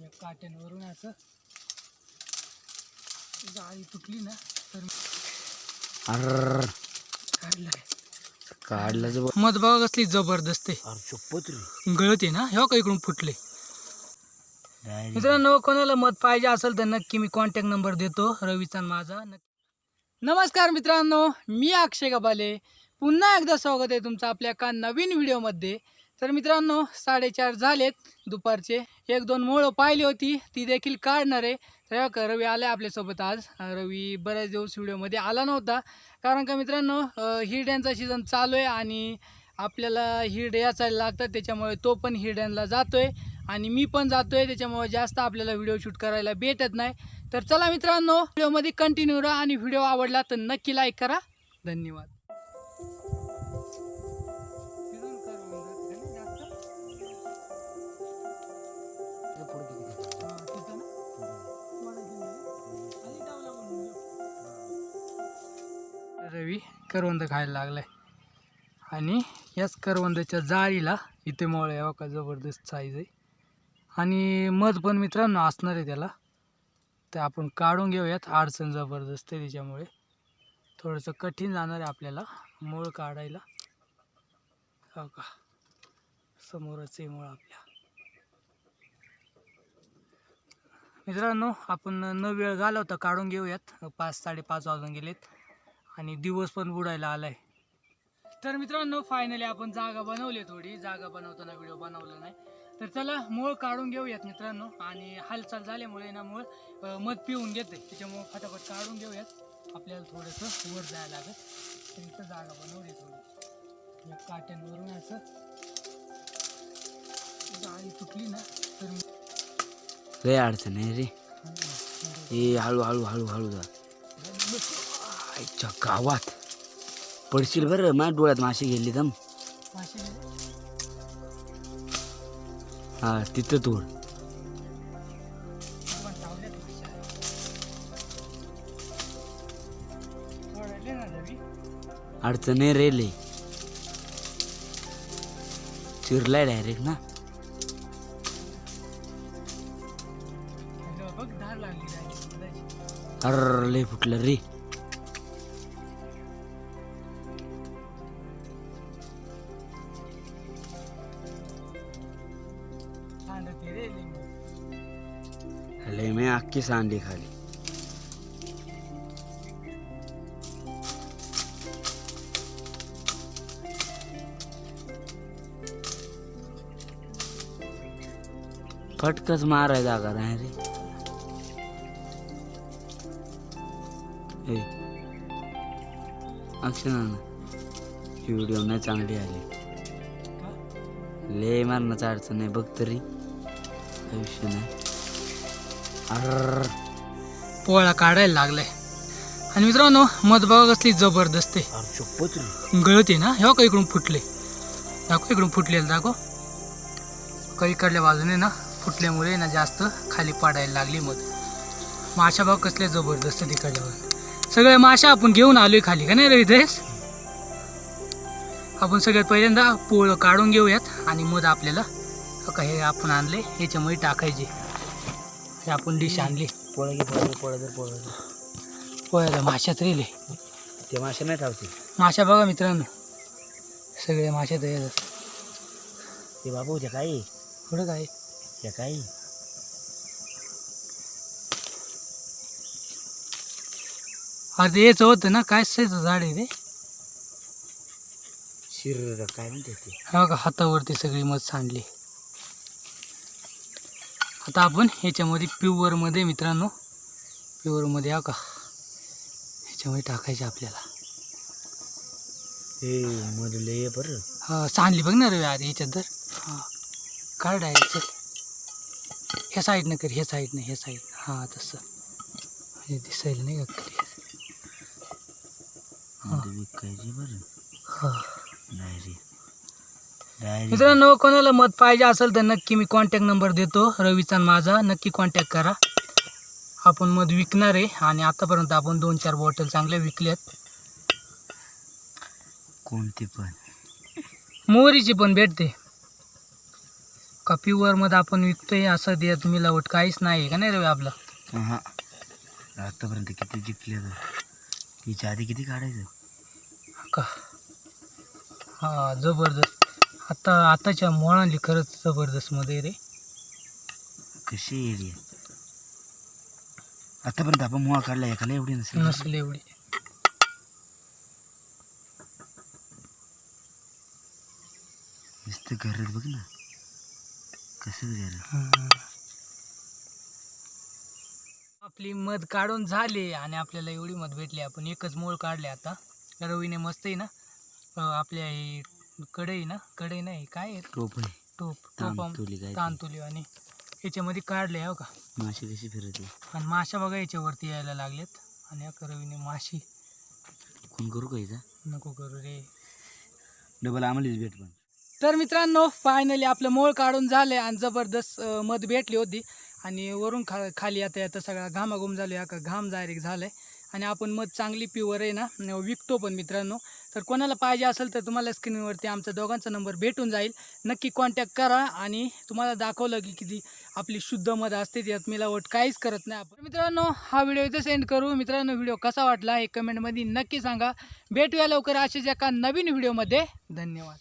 या काट्यांवरून असं जाळी तुटली ना तर अर काढलाय. काढलं जब मध बघा कसली जबरदस्त आहे. अरे चुप्पत रे. गळते ना हे का इकडून फुटले? मित्रांनो कोणाला मत पाहिजे असेल तर नक्की मी कॉन्टॅक्ट नंबर देतो. रवीचा आणि माझा. नक्की नमस्कार मित्रांनो मी अक्षय गबाले पुन्हा एकदा स्वागत आहे तुमचं आपल्या एका नवीन व्हिडिओमध्ये तर मित्रांनो साडेचार झालेत दुपारचे. एक दोन मोळं पाहिली होती ती देखील काढणार आहे. तर रवी आला आपल्यासोबत आज. रवी बऱ्याच दिवस व्हिडिओमध्ये आला नव्हता. कारण का मित्रांनो हिरड्यांचा सीझन चालू आहे आणि आपल्याला हिरडे याचायला लागतात त्याच्यामुळे तो पण हिरड्यांना आहे आणि मी पण जातो आहे त्याच्यामुळे जास्त आपल्याला व्हिडिओ शूट करायला भेटत नाही. तर चला मित्रांनो व्हिडिओमध्ये कंटिन्यू राहा आणि व्हिडिओ आवडला तर नक्की लाईक करा. धन्यवाद. करवंद खायला लागलाय. आणि याच करवंदाच्या जाळीला इथे मोळ यावं का जबरदस्त साईज आहे. आणि मध पण मित्रांनो असणार आहे त्याला. ते आपण काढून घेऊयात अडचण जबरदस्त आहे त्याच्यामुळे. थोडंसं कठीण जाणार आहे आपल्याला मूळ काढायला. हो का? समोरच आहे मूळ आपल्या. मित्रांनो आपण न वेळ घालवता काढून घेऊयात. पाच साडेपाच वाजून गेलेत. आणि दिवस पण बुडायला आलाय. तर मित्रांनो फायनली आपण जागा बनवली थोडी. जागा बनवताना व्हिडिओ बनवला नाही. तर चला मूळ काढून घेऊयात मित्रांनो. आणि हालचाल झाल्यामुळे ना मूळ मध पिऊन घेते त्याच्यामुळे फटाफट काढून घेऊयात. आपल्याला थोडंसं वर जायला लागत तर इथं जागा बनवली थोडी. काट्यांवरून असं. जाळी तुटली ना तर लय अडचण आहे रे. ए हळू हळू हळू हळू जा. आईच्या गावात. पडशील बरं माझ्या डोळ्यात माशी गेली दम. हा तिथं तोड. अडचण आहे रे लय चिरलाय डायरेक्ट ना. अर लय फुटलं रे. अख्खी सांडली खाली। फटकच माराय जागा नाही रे। ना ही व्हिडिओ नाही चांगली आली? लय मारण्याचं अडचण नाही बघ तरी आयुष्य नाही अर पोळा काढायला लागलाय. आणि मित्रांनो मध बघा कसली जबरदस्त आहे. गळते ना? हे का इकडून फुटले. दाखव इकडून फुटलेलं दाखव. का इकडल्या बाजूने ना फुटल्यामुळे ना जास्त खाली पडायला लागली मध. माशा बघ कसले जबरदस्त तिकडल्या बाजूने सगळ्या माशा आपण घेऊन आलोय खाली का नाही रे आपण सगळ्यात पहिल्यांदा पोळ काढून घेऊयात आणि मध आपल्याला. हो का हे आपण आणले ह्याच्यामध्ये टाकायचे. हे आपण डिश आणली. पोळा घे पोळा घे पोळा जर पोळा जर. पोळ्याला माशात रेले ते मासे नाही थावते माशा बघा मित्रांनो. सगळे मासे तयार आहेत. ते बाबू त्या काही पुढं काय? त्या काही अरे ते याचं होतं ना काय सायचं झाड आहे ते? शिर काय म्हणते ते? हा का हातावरती सगळी मध सांडली. आता आपण ह्याच्यामध्ये प्युअरमध्ये मित्रांनो प्युअरमध्ये हा का ह्याच्यामध्ये टाकायचे आपल्याला. हे बरं. हा सांडली बघ ना रे अरे ह्याच्यात धर. हां काढ डायरेक्ट ह्या साईडनं कर ह्या साईडनं ह्या साईड हां तसं. हे दिसायला नाही का? मध्ये विकायचे बरं. हां. डायरी डायरी मित्रांनो कोणाला मत पाहिजे असेल तर नक्की मी कॉन्टॅक्ट नंबर देतो. रवीचा माझा. नक्की कॉन्टॅक्ट करा. आपण मध विकणार आहे आणि आतापर्यंत आपण दोन चार बॉटल चांगल्या विकल्यात कोणते पण. मोहरीची पण भेटते. का प्युअरमध्ये आपण विकतोय असं देत मिलावट काहीच नाही का नाही रे आपलं? हा. आतापर्यंत किती जिंकले तिच्या आधी किती काढायचं? का? हा जबरदस्त. आता आताच्या मुळाली खरंच जबरदस्त मध्ये रे. कशी एरिया आतापर्यंत आपण मुळा काढला एकाला एवढी नसेल नसले एवढी. नुसतं घरात बघ ना. कसं. आपली मध काढून झाली आणि आपल्याला एवढी मध भेटली. आपण एकच मोळ काढले आता. रवीने मस्त आहे ना? अं, आपल्या हे कढई ना कढई नाही काय आहे? टोप आहे. टोप टोप. तुली काय ते. तांतुली आणि याच्यामध्ये काढले हो का? माशी कशी फिरते आणि माशा बघा याच्यावरती यायला लागलेत. आणि रवीने माशी. फोन करू का हिचा नको करू रे. डबल आम्हालाच भेट पण. तर मित्रांनो फायनली आपलं मोळ काढून झाले आणि जबरदस्त अं, मध भेटली होती. आणि वरून खा खाली आता आता सगळा घामाघूम झालो या का घाम डायरेक्ट झालाय. आणि आपण मध चांगली प्युअर आहे ना विकतो पण मित्रांनो. तर कोणाला पाहिजे असेल तर तुम्हाला स्क्रीनवरती आमचा दोघांचा नंबर भेटून जाईल. नक्की कॉन्टॅक्ट करा आणि तुम्हाला दाखवलं की किती आपली शुद्ध मध असते त्यात मिलावट काहीच करत नाही आपण. मित्रांनो हा व्हिडिओ इथे सेंड करू. मित्रांनो व्हिडिओ कसा वाटला हे कमेंटमध्ये नक्की सांगा. भेटूया लवकर असेच एका नवीन व्हिडिओमध्ये धन्यवाद.